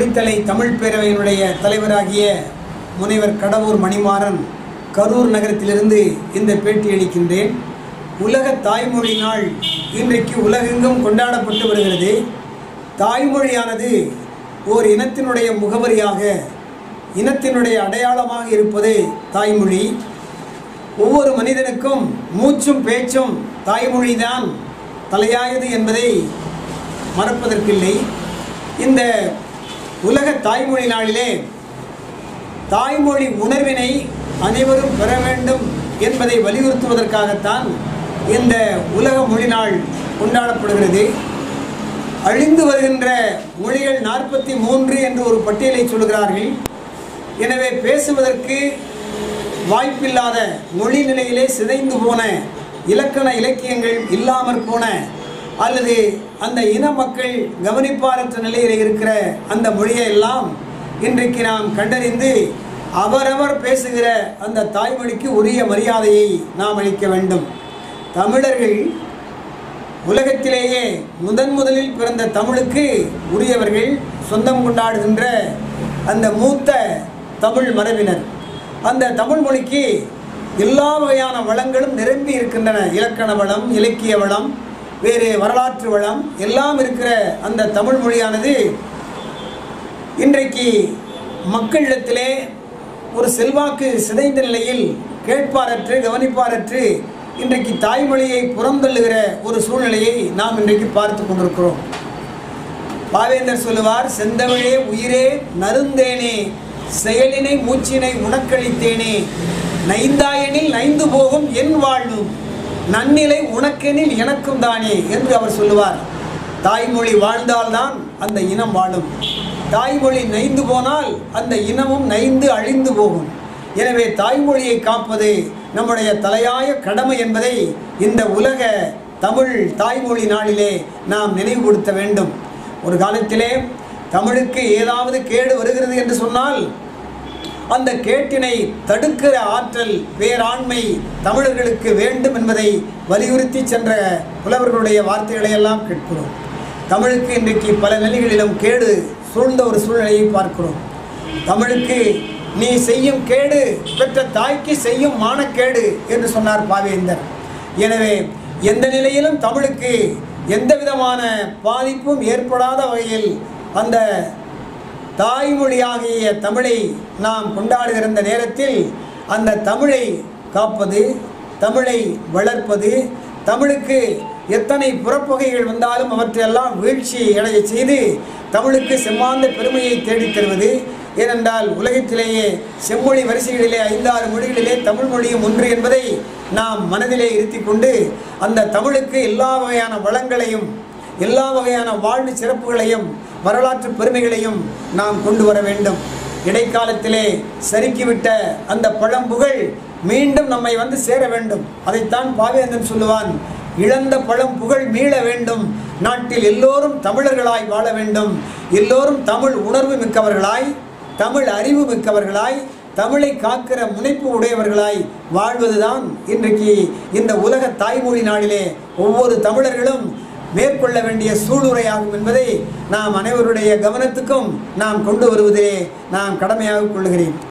குளித்தலை தமிழ் பேரவையினுடைய தலைவராகிய முனைவர் கடவுர் மணிமாறன் கரூர் நகரத்திலிருந்து இந்த பேட்டி அளிக்கின்றேன். உலக தாய்மொழி நாள் இன்றைக்கு உலகெங்கும் கொண்டாடப்பட்டு வருகிறது. தாய்மொழியானது ஓர் இனத்தினுடைய முகவரியாக இனத்தினுடைய அடையாளமாக இருப்பது தாய்மொழி. ஒவ்வொரு மனிதனுக்கும் மூச்சும் பேச்சும் தாய்மொழிதான் தலையாயது என்பதை மறப்பதற்கில்லை. இந்த உலக தாய்மொழி நாளிலே தாய்மொழி உணர்வினை அனைவரும் பெற வேண்டும் என்பதை வலியுறுத்துவதற்காகத்தான் இந்த உலக மொழி நாள் கொண்டாடப்படுகிறது. அழிந்து வருகின்ற மொழிகள் நாற்பத்தி மூன்று என்று ஒரு பட்டியலை சொல்கிறார்கள் எனவே பேசுவதற்கு வாய்ப்பில்லாத மொழி நிலையிலே சிதைந்து போன இலக்கண இலக்கியங்கள் இல்லாமற் போன அல்லது அந்த இன மக்கள் கவனிப்பாரற்ற நிலையில் இருக்கிற அந்த மொழியை எல்லாம் இன்றைக்கு நாம் கண்டறிந்து அவரவர் பேசுகிற அந்த தாய்மொழிக்கு உரிய மரியாதையை நாம் அளிக்க வேண்டும். தமிழர்கள் உலகத்திலேயே முதன் முதலில் பிறந்த தமிழுக்கு உரியவர்கள் சொந்தம் கொண்டாடுகின்ற அந்த மூத்த தமிழ் மரபினர். அந்த தமிழ் மொழிக்கு எல்லா வகையான வளங்களும் நிரம்பி இருக்கின்றன. இலக்கண வளம் இலக்கிய வளம் வேறு வரலாற்று வளம் எல்லாம் இருக்கிற அந்த தமிழ் மொழியானது இன்றைக்கு மக்களிடத்திலே ஒரு செல்வாக்கு சிதைந்த நிலையில் கேட்பாரற்று கவனிப்பாரற்று இன்றைக்கு தாய்மொழியை புறந்தள்ளுகிற ஒரு சூழ்நிலையை நாம் இன்றைக்கு பார்த்து கொண்டிருக்கிறோம். பாவேந்தர் சொல்லுவார் செந்தமிழே உயிரே நருந்தேனே செயலினை மூச்சினை உனக்களித்தேனே நைந்தாயனில் நைந்து போகும் என் வாழ்வு. நன்னிலை உனக்கெனில் எனக்கும் தானே என்று அவர் சொல்லுவார். தாய்மொழி வாழ்ந்தால்தான் அந்த இனம் வாழும். தாய்மொழி நைந்து போனால் அந்த இனமும் நைந்து அழிந்து போகும். எனவே தாய்மொழியை காப்பது நம்முடைய தலையாய கடமை என்பதை இந்த உலக தமிழ் தாய்மொழி நாளிலே நாம் நினைவுபடுத்த வேண்டும். ஒரு காலத்திலே தமிழுக்கு ஏதாவது கேடு வருகிறது என்று சொன்னால் அந்த கேட்டினை தடுக்கிற ஆற்றல் பேராண்மை தமிழர்களுக்கு வேண்டும் என்பதை வலியுறுத்தி சென்ற புலவர்களுடைய வார்த்தைகளை எல்லாம் கேட்கிறோம். தமிழுக்கு இன்றைக்கு பல நிலைகளிலும் கேடு சூழ்ந்த ஒரு சூழ்நிலையை பார்க்கிறோம். தமிழுக்கு நீ செய்யும் கேடு பெற்ற தாய்க்கு செய்யும் மானக்கேடு என்று சொன்னார் பாவேந்தர். எனவே எந்த நிலையிலும் தமிழுக்கு எந்த விதமான பாதிப்பும் ஏற்படாத வகையில் அந்த தாய்மொழியாகிய தமிழை நாம் கொண்டாடுகிற நேரத்தில் அந்த தமிழை காப்பது தமிழை வளர்ப்பது தமிழுக்கு எத்தனை புறப்பகைகள் வந்தாலும் அவற்றையெல்லாம் வீழ்ச்சி அடைய செய்து தமிழுக்கு செம்மாந்த பெருமையை தேடித் தருவது. ஏனென்றால் உலகத்திலேயே செம்மொழி வரிசைகளிலே ஐந்தாறு மொழிகளிலே தமிழ் மொழியும் ஒன்று என்பதை நாம் மனதிலே இருத்தி கொண்டு அந்த தமிழுக்கு எல்லா வகையான வளங்களையும் எல்லா வகையான வாழ்வு சிறப்புகளையும் வரலாற்று பெருமைகளையும் நாம் கொண்டு வர வேண்டும். இடைக்காலத்திலே சறுக்கிவிட்ட அந்த பழம்புகழ் மீண்டும் நம்மை வந்து சேர வேண்டும். அதைத்தான் பாவேந்தன் சொல்லுவான் இழந்த பழம் புகழ் மீள வேண்டும். நாட்டில் எல்லோரும் தமிழர்களாய் வாழ வேண்டும். எல்லோரும் தமிழ் உணர்வு மிக்கவர்களாய் தமிழ் அறிவு மிக்கவர்களாய் தமிழை காக்கிற முனைப்பு உடையவர்களாய் வாழ்வதுதான் இன்றைக்கு இந்த உலக தாய்மொழி நாளிலே ஒவ்வொரு தமிழர்களும் மேற்கொள்ள வேண்டிய சூளுரையாகும் என்பதை நாம் அனைவருடைய கவனத்துக்கும் நாம் கொண்டு வருவதிலே நான் கடமையாக கொள்கிறேன்